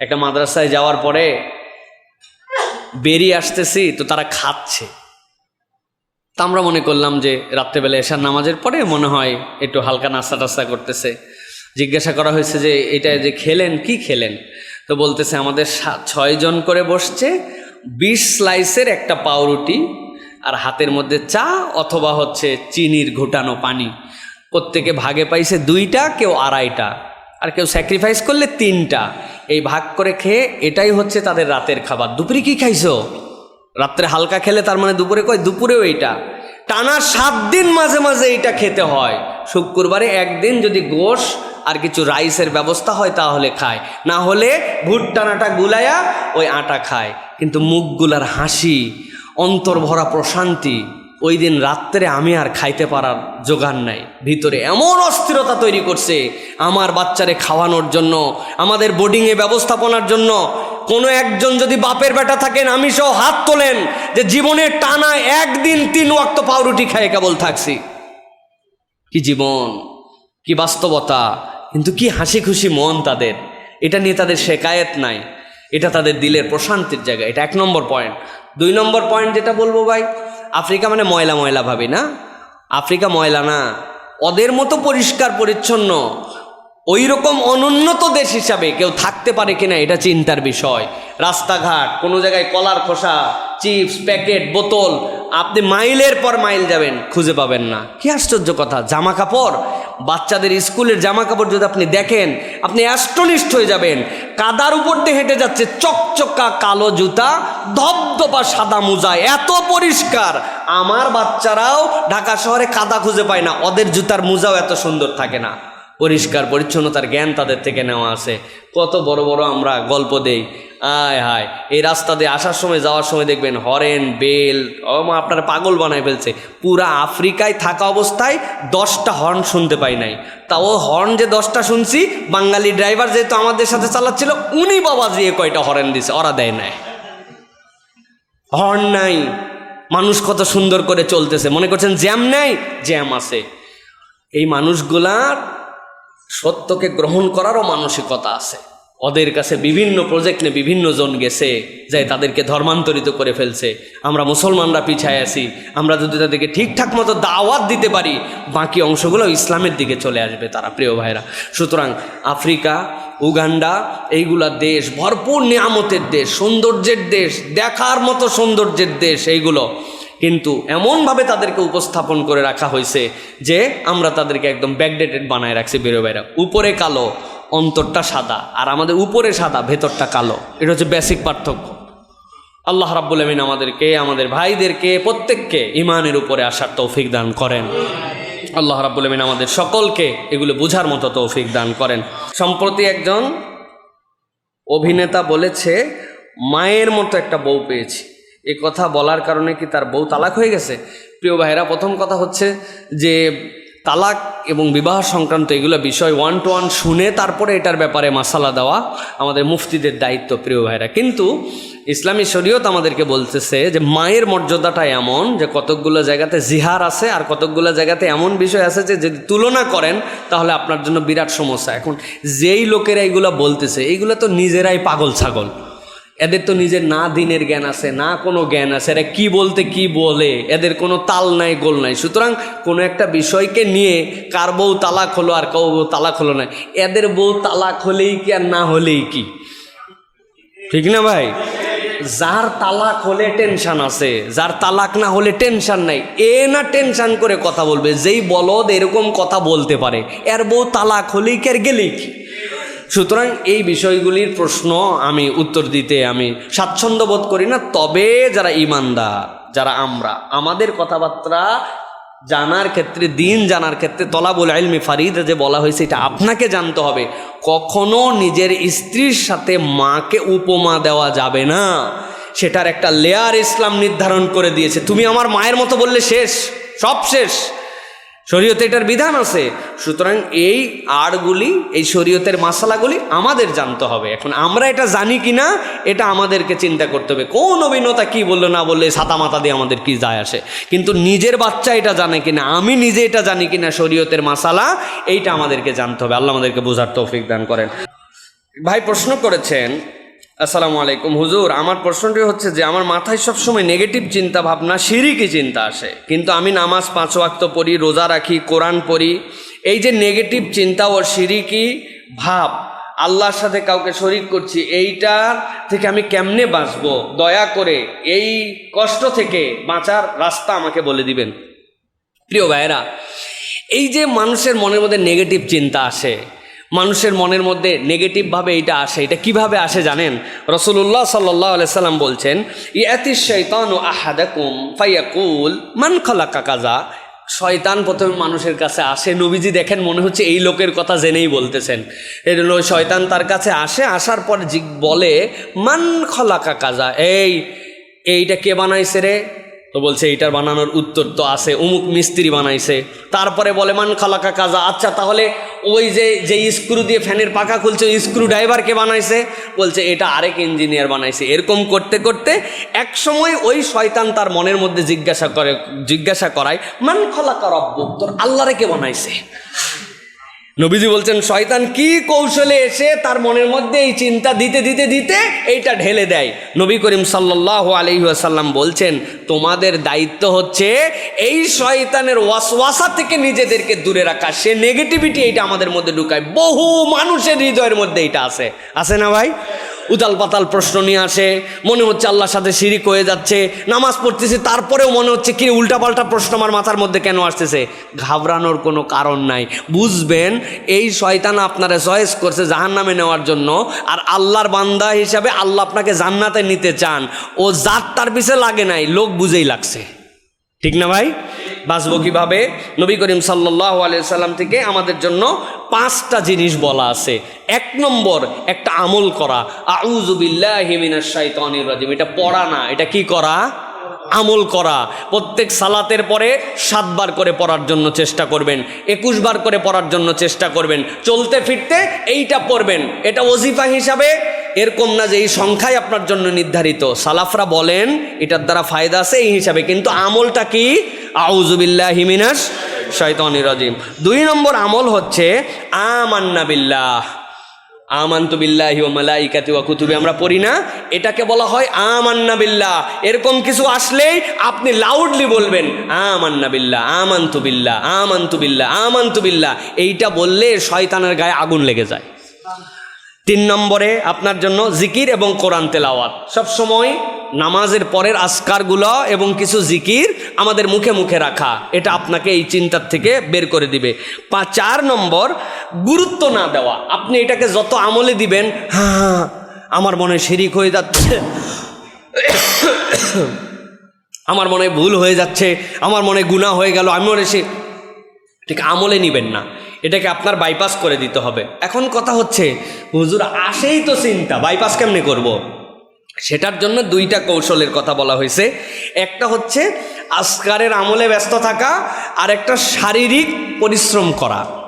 একটা মাদ্রাসায় যাওয়ার পরে বেরিয়ে আসতেছি, তো তারা খাচ্ছে। তা আমরা মনে করলাম যে রাত্রেবেলা এসার নামাজের পরে মনে হয় একটু হালকা নাস্তা টাস্তা করতেছে। জিজ্ঞাসা করা হয়েছে যে, এটা যে খেলেন, কি খেলেন? তো বলতেছে, আমাদের ছয়জন করে বসছে, বিশ স্লাইসের একটা পাউরুটি আর হাতের মধ্যে চা অথবা হচ্ছে চিনির ঘুটানো পানি। প্রত্যেকে ভাগে পাইছে দুইটা, কেউ আড়াইটা। আর কেউ স্যাক্রিফাইস করলে তিনটা। এই ভাগ করে খেয়ে এটাই হচ্ছে তাদের রাতের খাবার। দুপুরে কি খাইছো? রাত্রে হালকা খেলে তার মানে দুপুরে কয়? দুপুরেও এইটা। টানা সাত দিন মাঝে মাঝে এইটা খেতে হয়। শুক্রবারে একদিন যদি গোশ আর কিছু রাইসের ব্যবস্থা হয় তাহলে খায়। না হলে ভুট্টানাটা গুলায়া ওই আটা খায়। কিন্তু মুখগুলার হাসি অন্তর ভরা প্রশান্তি ওই দিন রাত্রে আমি আর খাইতে পারার জোগান নাই। ভিতরে এমন অস্থিরতা তৈরি করছে, আমার বাচ্চারে খাওয়ানোর জন্য, আমাদের বোর্ডিংয়ে ব্যবস্থাপনার জন্য, কোনো একজন যদি বাপের বেটা থাকেন, আমি সহ হাত তোলেন যে জীবনের টানা একদিন তিন ওয়াক্ত পাউরুটি খায় কেবল থাকছি। কি জীবন, কি বাস্তবতা, কিন্তু কি হাসি খুশি মন তাদের। এটা নিয়ে তাদের শেকায়েত নাই, এটা তাদের দিলের প্রশান্তির জায়গা। এটা এক নম্বর পয়েন্ট দুই নম্বর পয়েন্ট যেটা বলব ভাই আফ্রিকা মানে ময়লা ময়লা ভাবি না? আফ্রিকা ময়লা না। ওদের মতো পরিষ্কার, পরিচ্ছন্ন ওই রকম অনুন্নত দেশ হিসাবে কেউ থাকতে পারে কিনা এটা চিন্তার বিষয়। রাস্তাঘাট, কোনো জায়গায় কলার খোসা, চিপস, প্যাকেট, বোতল, আপনি মাইলের পর মাইল যাবেন, খুঁজে পাবেন না। কি আশ্চর্য কথা, জামা কাপড়? বাচ্চাদের স্কুলের জামা কাপড় যদি আপনি দেখেন, আপনি অ্যাস্টনিস্ট হয়ে যাবেন। কাদার উপর দিয়ে হেঁটে যাচ্ছে চকচকা কালো জুতা, ধবধবা সাদা মোজা, এত পরিষ্কার। আমার বাচ্চারাও ঢাকা শহরে কাদা খুঁজে পায় না, ওদের জুতার মোজাও এত সুন্দর থাকে না। পরিষ্কার, পরিচ্ছন্নতার জ্ঞান তাদের থেকে নেওয়া আছে। কত বড় বড় আমরা গল্প দেই, আয় হায়, এই রাস্তা দিয়ে আসার সময়, যাওয়ার সময় দেখবেন হরেন, বেল আপনার পাগল বানায় ফেলছে। পুরা আফ্রিকায় থাকা অবস্থায় দশটা হর্ন শুনতে পাই নাই। তা ও হর্ন যে দশটা শুনছি, বাঙালি ড্রাইভার যেহেতু আমাদের সাথে চালাচ্ছিল, উনি বাবা যে কয়টা হরেন দিছে, ওরা দেয় নাই। হর্ন নাই। মানুষ কত সুন্দর করে চলতেছে। মনে করছেন জ্যাম নাই? জ্যাম আছে। এই মানুষগুলার সত্যকে গ্রহণ করারও মানসিকতা আছে। ওদের কাছে বিভিন্ন প্রজেক্ট নিয়ে বিভিন্ন জন গেছে, যাই তাদেরকে ধর্মান্তরিত করে ফেলছে। আমরা মুসলমানরা পিছায় আছি, আমরা যদি তাদেরকে ঠিকঠাক মতো দাওয়াত দিতে পারি, বাকি অংশগুলো ইসলামের দিকে চলে আসবে তারা, প্রিয় ভাইরা সুতরাং আফ্রিকা, উগান্ডা, এইগুলা দেশ, ভরপুর নিয়ামতের দেশ, সৌন্দর্যের দেশ, দেখার মতো সৌন্দর্যের দেশ, এইগুলো কিন্তু এমনভাবে তাদেরকে উপস্থাপন করে রাখা হয়েছে যে আমরা তাদেরকে একদম ব্যাকডেটেড বানায় রাখছি বেরো বেরো। উপরে কালো, অন্তরটা সাদা আর আমাদের উপরে সাদা, ভেতরটা কালো। এটা হচ্ছে বেসিক পার্থক্য। আল্লাহ রাব্বুল আমিন আমাদেরকে, আমাদের ভাইদেরকে, প্রত্যেককে ইমানের উপরে আসার তৌফিক দান করেন। আল্লাহ রাব্বুল আমিন আমাদের সকলকে এগুলো বোঝার মতো তৌফিক দান করেন। সম্প্রতি একজন অভিনেতা বলেছে, মায়ের মতো একটা বউ পেয়েছি। এ কথা বলার কারণে কি তার বউ তালাক হয়ে গেছে? প্রিয় ভাইরা প্রথম কথা হচ্ছে যে তালাক এবং বিবাহ সংক্রান্ত এগুলো বিষয় ওয়ান টু ওয়ান শুনে তারপরে এটার ব্যাপারে মাসালা দেওয়া আমাদের মুফতিদের দায়িত্ব, প্রিয় ভাইরা কিন্তু ইসলামী শরীয়ত আমাদেরকে বলতেছে যে মায়ের মর্যাদাটা এমন যে কতকগুলো জায়গাতে জিহার আছে আর কতকগুলো জায়গাতে এমন বিষয় আছে যে যদি তুলনা করেন তাহলে আপনার জন্য বিরাট সমস্যা। এখন যেই লোকেরা এইগুলো বলতেছে এইগুলো তো নিজেরাই পাগল ছাগল। এদের তো নিজের না দিনের জ্ঞান আছে, না কোনো জ্ঞান আছে। এরা কি বলতে কি বলে, এদের কোনো তাল নাই, গোল নাই। সুতরাং কোনো একটা বিষয়কে নিয়ে কার বউ তালাক হলো আর কেউ বউ তালাক হলো না। এদের বউ তালাক হলেই কি আর না হলেই কি? ঠিক না ভাই? যার তালাক হলে টেনশন আছে, যার তালাক না হলে টেনশন নাই। এ না টেনশন করে কথা বলবে, যেই বলদ এরকম কথা বলতে পারে, এর বউ তালাক হলেই কি আর গেলেই কি? সুতরাং এই বিষয়গুলির প্রশ্ন আমি উত্তর দিতে আমি স্বাচ্ছন্দ্য বোধ করি না। তবে যারা ইমানদার যারা আমরা, আমাদের কথাবার্তা জানার ক্ষেত্রে, দিন জানার ক্ষেত্রে তলাবুল আলমি ফারিদ যে বলা হয়েছে, এটা আপনাকে জানতে হবে। কখনো নিজের স্ত্রীর সাথে মাকে উপমা দেওয়া যাবে না। সেটার একটা লেয়ার ইসলাম নির্ধারণ করে দিয়েছে। তুমি আমার মায়ের মতো বললে শেষ, সব শেষ। শরীয়তে এটার বিধান আছে। সুতরাং এই আড়গুলি, এই শরীয়তের মশালাগুলি আমাদের জানতে হবে। এখন আমরা এটা জানি কি না এটা আমাদেরকে চিন্তা করতে হবে। কোন অভিনেতা কি বলল, না বললে ছাতা মাথা দিয়ে আমাদের কি যায় আসে? কিন্তু নিজের বাচ্চা এটা জানে কিনা, আমি নিজে এটা জানি কিনা শরীয়তের মশালা এইটা আমাদেরকে জানতে হবে। আল্লাহ আমাদেরকে বোঝার তৌফিক দান করেন। ভাই প্রশ্ন করেছেন আসসালামু আলাইকুম, হুজুর। আমার প্রশ্নটি হচ্ছে যে, আমার মাথায় সবসময় নেগেটিভ চিন্তা ভাবনা, সিরিকি চিন্তা আসে। কিন্তু আমি নামাজ পাঁচ ওয়াক্ত পড়ি, রোজা রাখি, কোরআন পড়ি। এই যে নেগেটিভ চিন্তা ও সিরিকি ভাব, আল্লাহর সাথে কাউকে শরিক করছি, এইটার থেকে আমি কেমনে বাঁচবো? দয়া করে এই কষ্ট থেকে বাঁচার রাস্তা আমাকে বলে দিবেন। প্রিয় ভাইয়েরা, এই যে মানুষের মনের মধ্যে নেগেটিভ চিন্তা আসে মানুষের মনের মধ্যে নেগেটিভভাবে এটা আসে। এটা কীভাবে আসে জানেন? রসুল্লাহ সাল্লাহ সাল্লাম বলছেন, ইয়াতি ও মান খালাকা কাজা শয়তান প্রথমে মানুষের কাছে আসে। নবীজি দেখেন, মনে হচ্ছে এই লোকের কথা জেনেই বলতেছেন। এর শয়তান তার কাছে আসে, আসার পর বলে, মান খলাকা কাজা এই, এইটা কে বানাইছে রে? তো বলছে, এইটার বানানোর উত্তর তো আছে, অমুক মিস্ত্রি বানাইছে। তারপরে বলে, মান খালাকা কাজা। আচ্ছা তাহলে ওই যে যে স্ক্রু দিয়ে ফ্যানের পাখা খুলছে, ওই স্ক্রু ড্রাইভারকে বানাইছে? বলছে, এটা আরেক ইঞ্জিনিয়ার বানাইছে। এরকম করতে করতে এক সময় ওই শয়তান তার মনের মধ্যে জিজ্ঞাসা করে, জিজ্ঞাসা করায়, মান খালাকা রব্বু তোর আল্লাহরে কে বানাইছে? নবীজি বলছেন, শয়তান কি কৌশলে এসে তার মনের মধ্যে এই চিন্তা দিতে দিতে দিতে এইটা ঢেলে দেয়? নবী করিম সাল্লাহ আলহিহাসাল্লাম বলছেন, তোমাদের দায়িত্ব হচ্ছে এই শয়তানের ওয়াসওয়াসা থেকে নিজেদেরকে দূরে রাখা। সে নেগেটিভিটি এইটা আমাদের মধ্যে ঢুকায়। বহু মানুষের হৃদয়ের মধ্যে এইটা আছে। আছে না ভাই? উতাল পাতাল প্রশ্ন নিয়ে আসে, মনে হচ্ছে আল্লাহর সাথে শিরিক হয়ে যাচ্ছে, নামাজ পড়তেছি, তারপরেও মনে হচ্ছে কি উল্টাপাল্টা প্রশ্ন আমার মাথার মধ্যে কেন আসতেছে? ঘাবড়ানোর কোনো কারণ নাই। বুঝবেন, এই শয়তান আপনারা চয়েস করছে জাহান নামে নেওয়ার জন্য, আর আল্লাহর বান্দা হিসাবে আল্লাহ আপনাকে জান্নাতে নিতে চান। ও জাত তার পিছে লাগে নাই, লোক বুঝেই লাগছে। ঠিক না ভাই? বাঁচবো কীভাবে? নবী করিম সাল্লাহ আলিয়া সাল্লাম থেকে আমাদের জন্য পাঁচটা জিনিস বলা আছে। এক নম্বর, একটা আমল করা। আউজুবিল্লাহিমিনাশাইতানির রাজিম। এটা পড়া না, এটা কি করা? আমল করা। প্রত্যেক সালাতের পরে সাতবার করে পড়ার জন্য চেষ্টা করবেন একুশ বার করে পড়ার জন্য চেষ্টা করবেন, চলতে ফিরতে এইটা পড়বেন। এটা ওজিফা হিসাবে এরকম না যে এই সংখ্যাই আপনার জন্য নির্ধারিত। সালাফরা বলেন, এটার দ্বারা ফায়দা আছে এই হিসাবে। কিন্তু আমলটা কি? আউজুবিল্লাহ শয়তানি রাজিম। দুই নম্বর আমল হচ্ছে, আমান্না বিল্লাহ। আমান্তু বিল্লাহি ও মালাইকাতি ওয়া কুতুবি। আমরা পড়ি না, এটাকে বলা হয়, আমান্না বিল্লাহ। এরকম কিছু আসলেই আপনি লাউডলি বলবেন, আমান্না বিল্লাহ। আমান্তু বিল্লাহ। আমান্তু বিল্লাহ। আমান্তু বিল্লাহ। এইটা বললে শয়তানের গায়ে আগুন লেগে যায়। তিন নম্বরে, আপনার জন্য জিকির এবং কোরআন তেলাওয়াত। সবসময় নামাজের পরের আসকারগুলো এবং কিছু জিকির আমাদের মুখে মুখে রাখা। এটা আপনাকে এই চিন্তার থেকে বের করে দিবে। পা চার নম্বর, গুরুত্ব না দেওয়া। আপনি এটাকে যত আমলে দিবেন হ্যাঁ আমার মনে শিরিক হয়ে যাচ্ছে। আমার মনে ভুল হয়ে যাচ্ছে, আমার মনে গুণা হয়ে গেল, আমি মনে সে ঠিক আমলে নিবেন না। এটাকে আপনার বাইপাস করে দিতে হবে। এখন কথা হচ্ছে, হুজুর আসেই তো চিন্তা বাইপাস কেমনে করব। সেটার জন্য দুইটা কৌশলের কথা বলা হয়েছে। একটা হচ্ছে আসকারের আমলে ব্যস্ত থাকা আর একটা শারীরিক পরিশ্রম করা।